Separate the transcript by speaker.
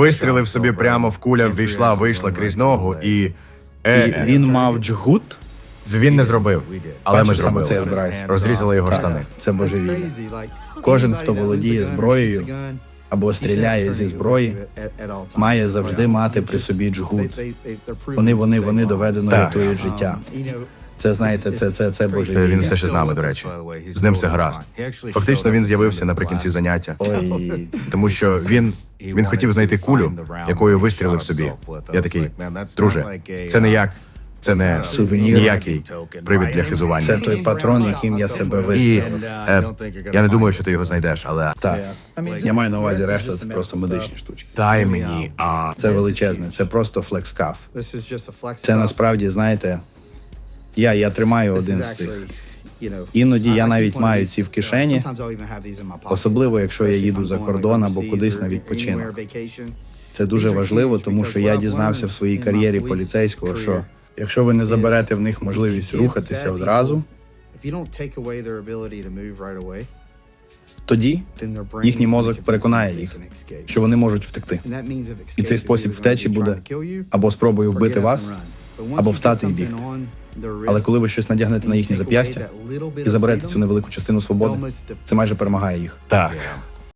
Speaker 1: вистрілив собі прямо в куля, ввійшла, вийшла крізь ногу, і
Speaker 2: І
Speaker 1: е,
Speaker 2: він мав джгут.
Speaker 1: він не зробив. Але ми
Speaker 2: Бачиш, саме це я
Speaker 1: зробили.
Speaker 2: збираюся.
Speaker 1: Розрізали його
Speaker 2: Так,
Speaker 1: штани.
Speaker 2: Це божевілля. Кожен, хто володіє зброєю або стріляє зі зброї, має завжди мати при собі джгут. Вони, вони, вони доведено
Speaker 1: Так.
Speaker 2: рятують життя. Це знаєте, це це, це
Speaker 1: Е, Він все ще з нами, до речі. З ним все гаразд. Фактично він з'явився наприкінці заняття.
Speaker 2: Ой,
Speaker 1: Тому що він він хотів знайти кулю, якою вистрілив собі. Я такий, друже, це не як, це не
Speaker 2: Сувенір.
Speaker 1: ніякий привід для хизування.
Speaker 2: це той патрон, яким я себе
Speaker 1: І
Speaker 2: вистрілив.
Speaker 1: е, я не думаю, що ти його знайдеш, але
Speaker 2: Так, я маю на увазі решта, це просто медичні штучки.
Speaker 1: дай мені. А
Speaker 2: Це величезне, це просто флекскаф. Це насправді, знаєте, я, я тримаю один з цих. Іноді я навіть маю ці в кишені, особливо якщо я їду за кордон або кудись на відпочинок. Це дуже важливо, тому що я дізнався в своїй кар'єрі поліцейського, що якщо ви не заберете в них можливість рухатися одразу, тоді їхній мозок переконає їх, що вони можуть втекти.
Speaker 3: І цей спосіб втечі буде
Speaker 2: Або спробою вбити вас, або встати і бігти. Але коли ви щось надягнете на їхнє зап'ястя і заберете цю невелику частину свободи, це майже перемагає їх.
Speaker 1: так,